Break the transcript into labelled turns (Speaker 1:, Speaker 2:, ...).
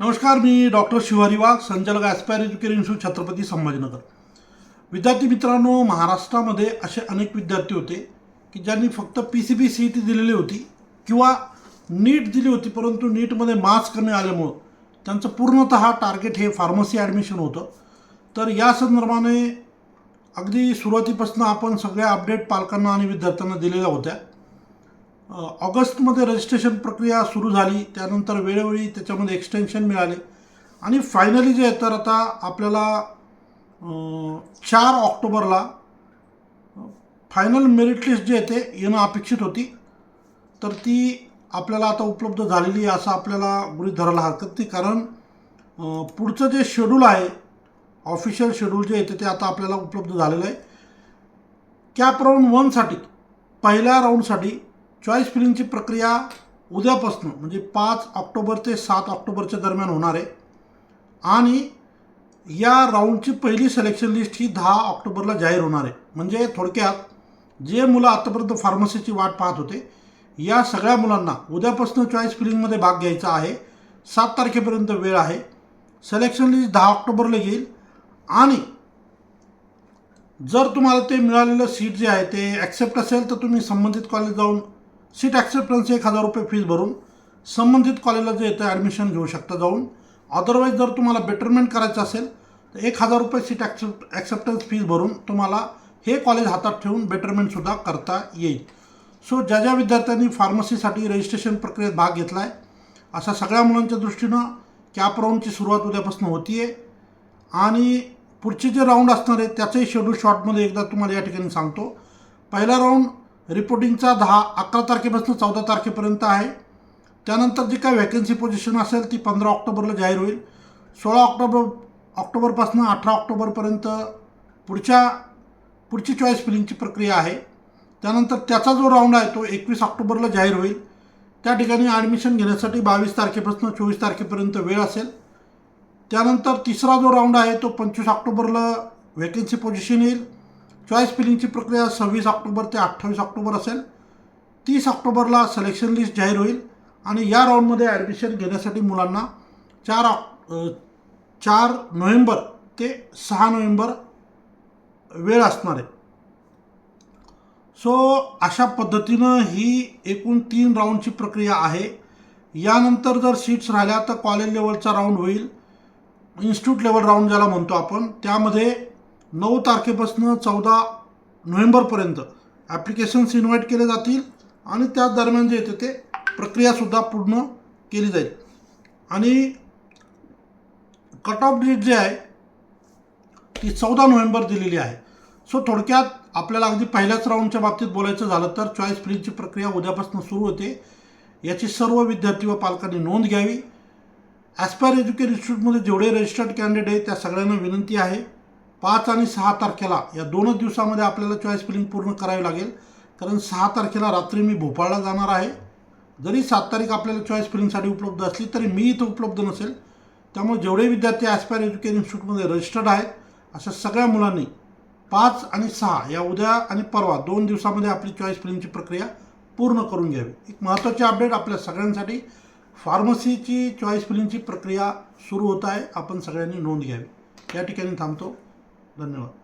Speaker 1: नमस्कार मी डॉक्टर शिवारी वाघ संचालक Aspire Education Institute Chhatrapati Sambhajinagar. विद्यार्थी मित्रांनो महाराष्ट्रामध्ये असे अनेक विद्यार्थी होते की ज्यांनी फक्त P C B C T दिलेली होती किंवा नीट दिली होती परंतु नीटमध्ये मार्क्स कमी आल्यामुळं त्यांचं पूर्णतः टार्गेट हे फार्मसी ॲडमिशन होतं. तर या संदर्भाने अगदी सुरुवातीपासून आपण सगळ्या अपडेट पालकांना आणि विद्यार्थ्यांना दिलेल्या होत्या. ऑगस्टमध्ये रजिस्ट्रेशन प्रक्रिया सुरू झाली. त्यानंतर वेळोवेळी त्याच्यामध्ये एक्सटेन्शन मिळाले. आणि फायनली जे आहे तर आता आपल्याला चार ऑक्टोबरला फायनल मेरिट लिस्ट जे आहे ते येणं अपेक्षित होती. तर ती आपल्याला आता उपलब्ध झालेली आहे असं आपल्याला गृहीत धरायला हरकत नाही. कारण पुढचं जे शेड्यूल आहे ऑफिशियल शेड्यूल जे येते ते आता आपल्याला उपलब्ध झालेलं आहे. कॅप राऊंड वनसाठी पहिल्या राऊंडसाठी चॉईस फिलिंगची प्रक्रिया उद्यापासून म्हणजे पाच ऑक्टोबर ते सात ऑक्टोबरच्या दरम्यान होणार आहे. आणि या राऊंडची पहिली सिलेक्शन लिस्ट ही दहा ऑक्टोबरला जाहीर होणार आहे. म्हणजे थोडक्यात जे मुलं आत्तापर्यंत फार्मसीची वाट पाहत होते या सगळ्या मुलांना उद्यापासून चॉईस फिलिंगमध्ये भाग घ्यायचा आहे. सात तारखेपर्यंत वेळ आहे. सिलेक्शन लिस्ट दहा ऑक्टोबरला येईल. आणि जर तुम्हाला ते मिळालेलं सीट जे आहे ते ॲक्सेप्ट असेल तर तुम्ही संबंधित कॉलेज जाऊन सीट ॲक्सेप्टन्स एक हजार रुपये फीज भरून संबंधित कॉलेजला जे येतं ॲडमिशन घेऊ शकता जाऊन. अदरवाईज जर तुम्हाला बेटरमेंट करायचं असेल तर एक हजार रुपये सीट ॲक्सेप्ट ॲक्सेप्टन्स फीज भरून तुम्हाला हे कॉलेज हातात ठेवून बेटरमेंटसुद्धा करता येईल. सो ज्या ज्या विद्यार्थ्यांनी फार्मसीसाठी रजिस्ट्रेशन प्रक्रियेत भाग घेतला आहे अशा सगळ्या मुलांच्या दृष्टीनं कॅप राऊंडची सुरुवात उद्यापासून होती आहे आणि पुढचे जे राऊंड असणार आहेत त्याचंही शेड्यूल शॉर्टमध्ये एकदा तुम्हाला या ठिकाणी सांगतो. पहिला राऊंड रिपोर्टिंगचा दहा अकरा तारखेपासून चौदा तारखेपर्यंत आहे. त्यानंतर जी काय व्हॅकन्सी पोझिशन असेल ती पंधरा ऑक्टोबरला जाहीर होईल. सोळा ऑक्टोबर ऑक्टोबरपासून अठरा ऑक्टोबरपर्यंत पुढच्या पुढची चॉईस फिलिंगची प्रक्रिया आहे. त्यानंतर त्याचा जो राऊंड आहे तो एकवीस ऑक्टोबरला जाहीर होईल. त्या ठिकाणी ॲडमिशन घेण्यासाठी बावीस तारखेपासून चोवीस तारखेपर्यंत वेळ असेल. त्यानंतर तिसरा जो राऊंड आहे तो पंचवीस ऑक्टोबरला व्हॅकन्सी पोझिशन येईल. चॉईस फिलिंगची प्रक्रिया सव्वीस ऑक्टोबर ते अठ्ठावीस ऑक्टोबर असेल. तीस ऑक्टोबरला सिलेक्शन लिस्ट जाहीर होईल आणि या राऊंडमध्ये ॲडमिशन घेण्यासाठी मुलांना चार चार नोव्हेंबर ते सहा नोव्हेंबर वेळ असणार आहे. सो अशा पद्धतीनं ही एकूण तीन राऊंडची प्रक्रिया आहे. यानंतर जर सीट्स राहिल्या तर कॉलेज लेवलचा राऊंड होईल. इन्स्टिट्यूट लेवल राऊंड ज्याला म्हणतो आपण त्यामध्ये नऊ तारखेपासून चौदा नोव्हेंबरपर्यंत ॲप्लिकेशन्स इन्व्हाइट केले जातील आणि त्या दरम्यान जे येते ते प्रक्रियासुद्धा पूर्ण केली जाईल. आणि कट ऑफ डेट जे आहे ती चौदा नोव्हेंबर दिलेली आहे. सो थोडक्यात आपल्याला अगदी पहिल्याच राऊंडच्या बाबतीत बोलायचं झालं तर चॉईस फ्रीजची प्रक्रिया उद्यापासून सुरू होते. याची सर्व विद्यार्थी व पालकांनी नोंद घ्यावी. ॲस्पायर एज्युकेशन इन्स्टिट्यूटमध्ये जेवढे रजिस्टर्ड कॅन्डिडेट आहे त्या सगळ्यांना विनंती आहे. पाच आणि सहा तारखेला या दोनच दिवसामध्ये आपल्याला चॉईस फिलिंग पूर्ण करावी लागेल. कारण सहा तारखेला रात्री मी भोपाळला जाणार आहे. जरी सात तारीख आपल्याला चॉईस फिलिंगसाठी उपलब्ध असली तरी मी इथं उपलब्ध नसेल. त्यामुळे जेवढे विद्यार्थी ॲस्पायर एज्युकेशन इन्स्टिट्यूटमध्ये रजिस्टर्ड आहेत अशा सगळ्या मुलांनी पाच आणि सहा या उद्या आणि परवा दोन दिवसामध्ये आपली चॉईस फिलिंगची प्रक्रिया पूर्ण करून घ्यावी. एक महत्त्वाची अपडेट आपल्या सगळ्यांसाठी. फार्मसीची चॉईस फिलिंगची प्रक्रिया सुरू होत आहे. आपण सगळ्यांनी नोंद घ्यावी. या ठिकाणी थांबतो. Bình.